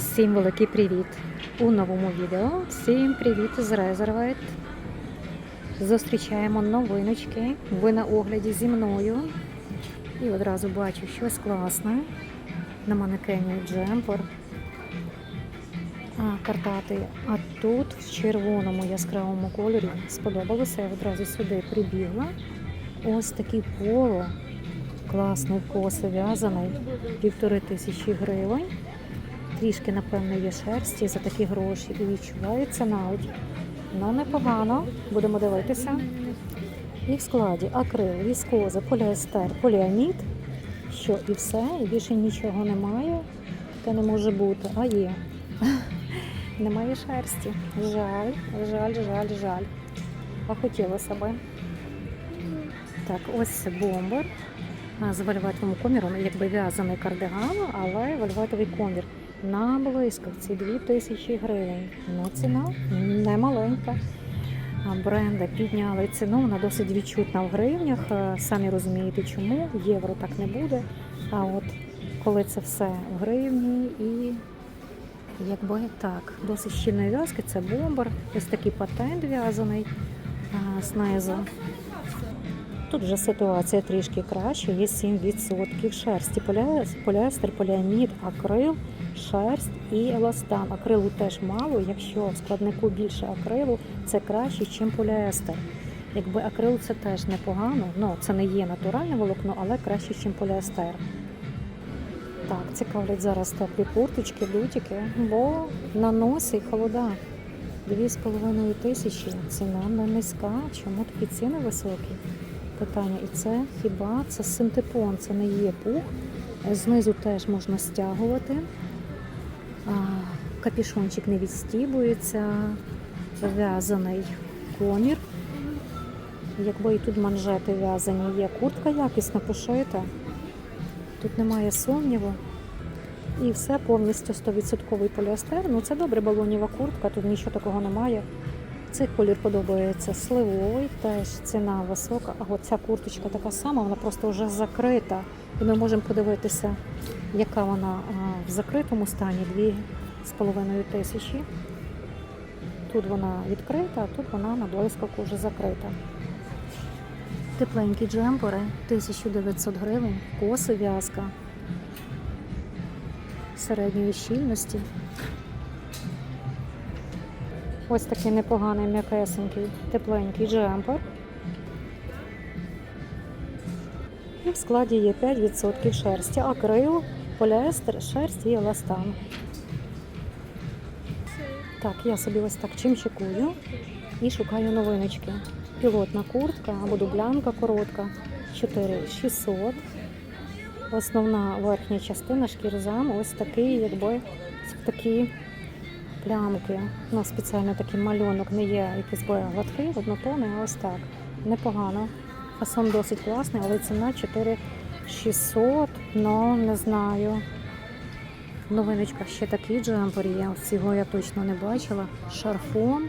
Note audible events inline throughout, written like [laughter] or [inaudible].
Всім великий привіт! У новому відео. Всім привіт з Резервейт. Зустрічаємо новиночки. Ви на огляді зі мною. І одразу бачу щось класне. На манекені джемпер. А, картати. А тут в червоному яскравому кольорі сподобалося. Я одразу сюди прибігла. Ось такий поло. Класний коси в'язаний. Півтори тисячі гривень. Трішки, напевно, є шерсті за такі гроші і відчувається навіть. Ну, непогано. Будемо дивитися. І в складі акрил, віскоза, поліестер, поліамід. Що і все, і більше нічого немає. Та не може бути. А є. [laughs] Немає шерсті. Жаль, жаль, жаль, жаль. А хотілося би. Так, ось бомбер з вельветовим коміром, якби в'язаний кардиган, але вельветовий комір. На блискавці 2000 гривень. Ну, ціна не маленька. Бренди підняли ціну, вона досить відчутна в гривнях. Е, Самі розумієте, чому. Євро так не буде. А от коли це все в гривні і якби так, досить щільної в'язки, це бомбер, ось такий патент в'язаний а, знизу. Тут вже ситуація трішки краща, є 7% шерсті. Поліестер, поліамід, акрил, шерсть і еластан. Акрилу теж мало. Якщо в складнику більше акрилу, це краще, ніж поліестер. Якби акрил це теж непогано, ну це не є натуральне волокно, але краще, ніж поліестер. Так, цікавлять зараз теплі курточки, лютики, бо на носі холода. Дві з половиною тисячі. Ціна не низька. Чому такі ціни високі? питання. І це хіба це синтепон, це не є пух. Знизу теж можна стягувати. Капішончик не відстібується, в'язаний комір. Якби і тут манжети в'язані є, куртка якісно пошита. Тут немає сумніву. І все повністю 100% поліестер. Ну це добре балонєва куртка, тут нічого такого немає. Цей колір подобається сливовий, теж ціна висока. А от ця курточка така сама, вона просто вже закрита. І ми можемо подивитися, яка вона в закритому стані дві з половиною тисячі. Тут вона відкрита, а тут вона на блискавку вже закрита. Тепленькі джемпери 1900 гривень, коси в'язка середньої щільності. Ось такий непоганий м'якесенький, тепленький джемпер. І в складі є 5% шерсті, акрил, поліестер, шерсть і еластан. Так, я собі ось так чимчикую і шукаю новиночки. Пілотна куртка або дублянка коротка 4600. Основна верхня частина шкірзам ось такий, якби такі плямки. У нас спеціально такий малюнок не є якийсь би гладкий, однотонний, а ось так. Непогано. Фасон досить класний, але ціна 4600, ну не знаю. В новиночках ще такий джемпер є. Цього я точно не бачила. Шарфон,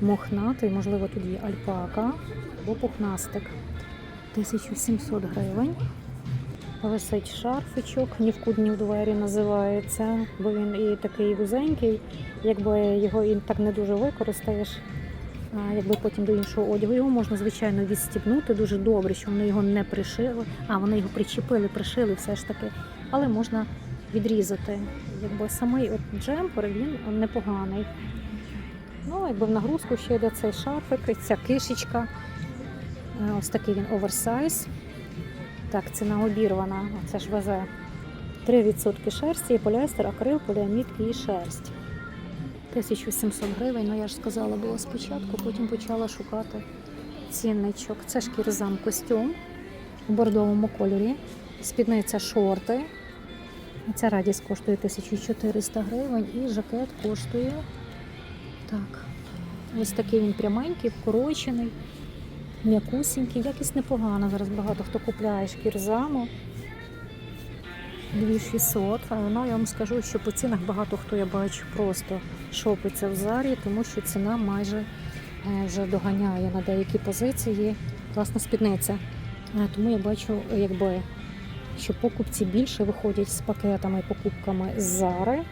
мохнатий, можливо, тут є альпака або пухнастик. 1700 гривень. Висить шарфичок, ні в кут, ні в двері називається, бо він і такий вузенький, якби його і так не дуже використаєш, якби потім до іншого одягу. Його можна, звичайно, відстібнути дуже добре, що вони його не пришили, а вони його причепили, пришили все ж таки, але можна відрізати. Якби самий от джемпер він непоганий. Ну, якби в нагрузку ще йде цей шарфик, ця кишечка. Е, Ось такий він оверсайз. Так, ціна обірвана, це ж везе. 3% шерсті, поліестер, акрил, поліамід і шерсть. 1700 гривень, ну я ж сказала було спочатку, потім почала шукати цінничок. Це шкірзам костюм у бордовому кольорі. Спідниця шорти. Ця радість коштує 1400 гривень і жакет коштує. Так, ось такий він пряменький, вкорочений м'якусінький, якість непогана. Зараз багато хто купляє шкірзаму. 2600. Ну, я вам скажу, що по цінах багато хто я бачу просто шопиться в зарі, тому що ціна майже е, вже доганяє на деякі позиції. Класна спідниця. Е, Тому я бачу, якби, що покупці більше виходять з пакетами, і покупками з зари.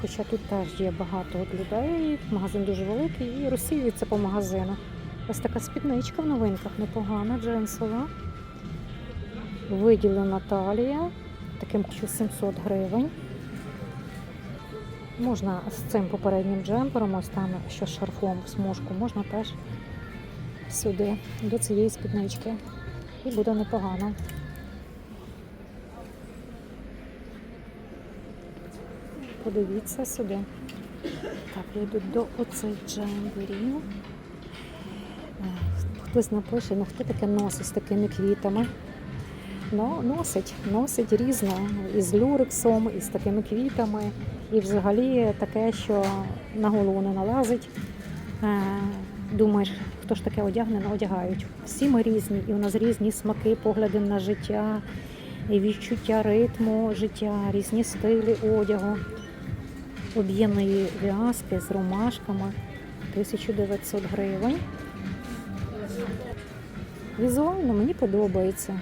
Хоча тут теж є багато людей, магазин дуже великий і розсіюється по магазину. Ось така спідничка в новинках непогана, джинсова. Виділена талія, таким що 700 гривень. Можна з цим попереднім джемпером, ось там що з шарфом в смужку, можна теж сюди, до цієї спіднички. І буде непогано. Подивіться сюди. Так, я йду до оцих джемперів. Е, Хтось напише, ну хто таке носить з такими квітами? Ну, носить, носить різно, і з люрексом, і з такими квітами, і взагалі таке, що на голову не налазить. Е, Думаєш, хто ж таке одягне, не одягають. Всі ми різні, і у нас різні смаки, погляди на життя, і відчуття ритму життя, різні стилі одягу. Об'ємної в'язки з ромашками 1900 гривень. Візуально мені подобається.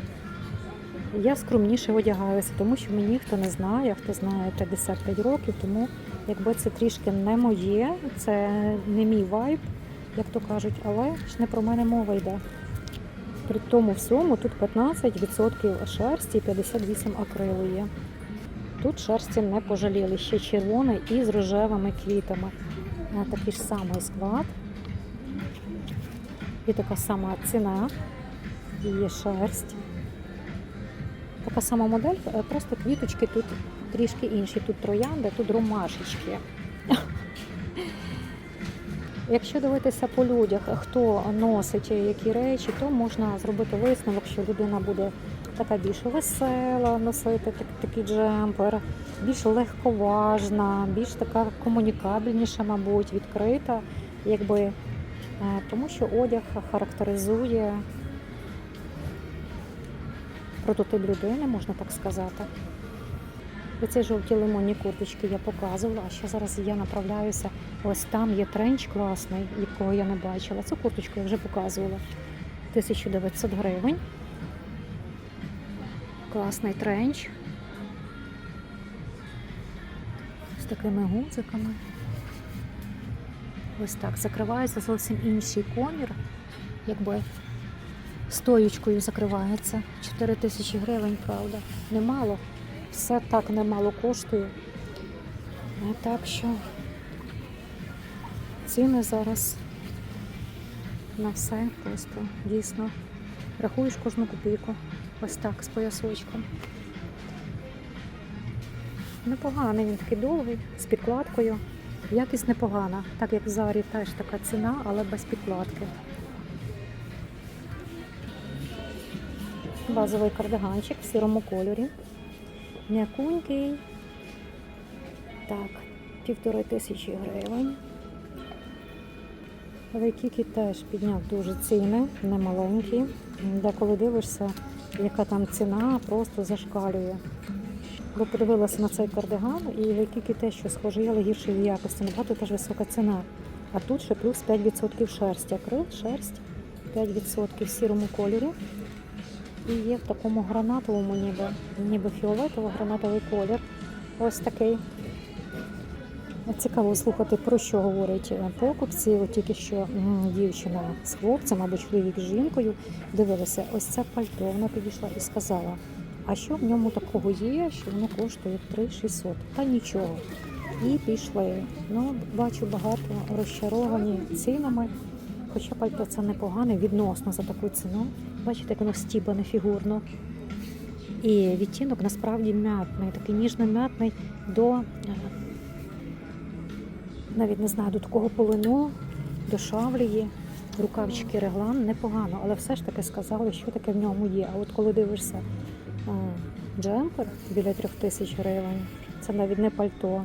Я скромніше одягаюся, тому що мені хто не знає, хто знає 55 років, тому якби це трішки не моє, це не мій вайб, як то кажуть, але ж не про мене мова йде. При тому всьому тут 15% шерсті і 58 акрилу є. Тут шерсті не пожаліли, ще червоний і з рожевими квітами. Такий ж самий склад. І така сама ціна. І є шерсть. Така сама модель, е, просто квіточки тут трішки інші. Тут троянди, тут ромашечки. [laughs] Якщо дивитися по людях, хто носить які речі, то можна зробити висновок, що людина буде така більш весела, носити так- такий джемпер, більш легковажна, більш така комунікабельніша, мабуть, відкрита, якби, е, тому що одяг характеризує прототип людини, можна так сказати. Оці жовті лимонні курточки я показувала, а ще зараз я направляюся. Ось там є тренч класний, якого я не бачила. Цю курточку я вже показувала. 1900 гривень. Класний тренч. З такими гудзиками. Ось так. Закривається зовсім інший комір. Якби стоючкою закривається. 4 тисячі гривень, правда. Немало. Все так немало коштує. А так що ціни зараз на все просто дійсно. Рахуєш кожну копійку. Ось так, з поясочком. Непоганий, він такий довгий, з підкладкою. Якість непогана, так як в Зарі теж така ціна, але без підкладки. Базовий кардиганчик в сірому кольорі. М'якунький. Так, півтори тисячі гривень. Вайкікі теж підняв дуже ціни, немаленькі. Деколи дивишся, яка там ціна, просто зашкалює. Бо подивилася на цей кардиган і Вайкікі те, що схожий, але гіршої якості, набагато теж висока ціна. А тут ще плюс 5% шерсті. Акрил, шерсть 5% в сірому кольорі. І є в такому гранатовому, ніби, ніби фіолетово-гранатовий колір. Ось такий. Цікаво слухати, про що говорять е, покупці. От тільки що дівчина з хлопцем або чоловік з жінкою дивилися, ось це пальто. Вона підійшла і сказала, а що в ньому такого є, що воно коштує 3600? Та нічого. І пішли. Ну, бачу багато розчаровані цінами. Хоча пальто це непогане відносно за таку ціну. Бачите, як воно стібане фігурно. І відтінок насправді м'ятний, такий ніжно-м'ятний до е, навіть не знаю, до такого полину, до шавлії, рукавчики реглан непогано, але все ж таки сказали, що таке в ньому є. А от коли дивишся джемпер біля трьох тисяч гривень, це навіть не пальто.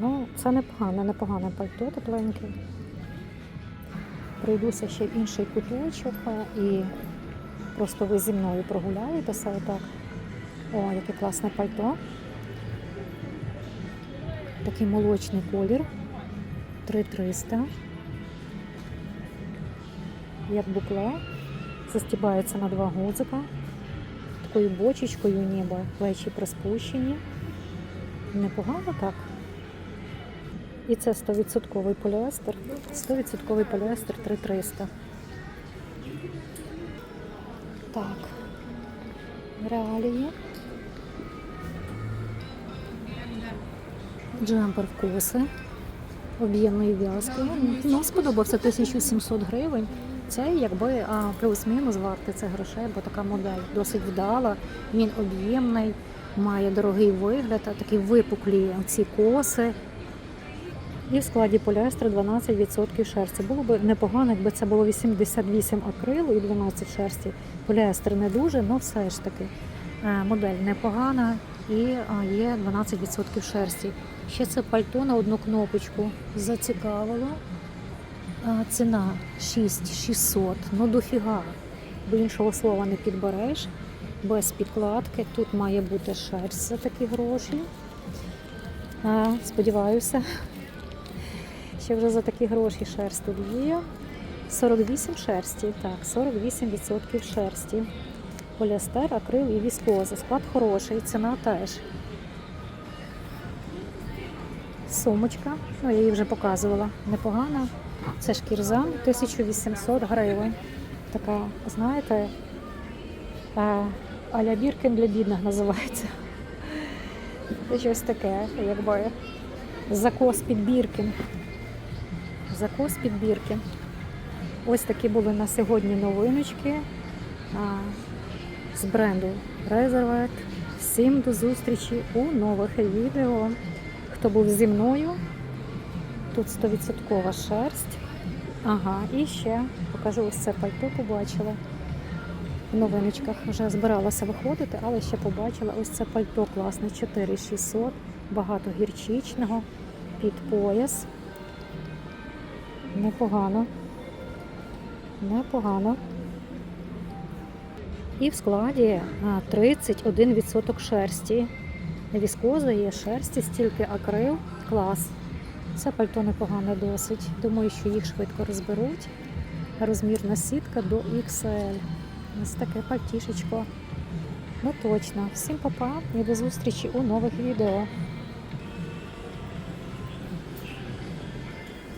Ну, це непогане, непогане пальто тепленьке. Прийдуся ще в інший куточок і просто ви зі мною прогуляєтеся отак. О, яке класне пальто. Такий молочний колір. 3300. Як букле. Застібається на два гудзика. Такою бочечкою ніби плечі приспущені. Непогано так. І це 100% поліестер. 100% поліестер 3300. Так. Реалії. Джемпер вкуси. Об'ємної в'язки. Нам сподобався 1700 гривень. Це якби плюс-мінус варти це грошей, бо така модель досить вдала. Він об'ємний, має дорогий вигляд, такі випуклі ці коси. І в складі поліестру 12% шерсті. Було б непогано, якби це було 88 акрилу і 12 шерсті. Поліестер не дуже, але все ж таки е, модель непогана і є 12% шерсті. Ще це пальто на одну кнопочку зацікавило. Ціна 6600, ну дофіга. Бо іншого слова не підбереш. Без підкладки. Тут має бути шерсть за такі гроші. Сподіваюся, що вже за такі гроші шерсть тут є. 48 шерсті, так, 48% шерсті. Поліестер, акрил і віскоза. Склад хороший, ціна теж. Сумочка, ну я її вже показувала, непогана. Це шкірза 1800 гривень. Така, знаєте, а, аля Біркен для бідних називається. Це щось таке, якби закос під Біркін. Закос під Біркін. Ось такі були на сьогодні новиночки з бренду Reservet. Всім до зустрічі у нових відео. Хто був зі мною, тут 100% шерсть. Ага, і ще покажу ось це пальто, побачила. В новиночках вже збиралася виходити, але ще побачила ось це пальто класне 4600, багато гірчичного, під пояс. Непогано. Непогано. І в складі 31% шерсті. Віскоза є шерсті, стільки акрил. Клас. Це пальто непогане досить. Думаю, що їх швидко розберуть. Розмірна сітка до XL. Ось таке пальтішечко. Ну точно. Всім па-па і до зустрічі у нових відео.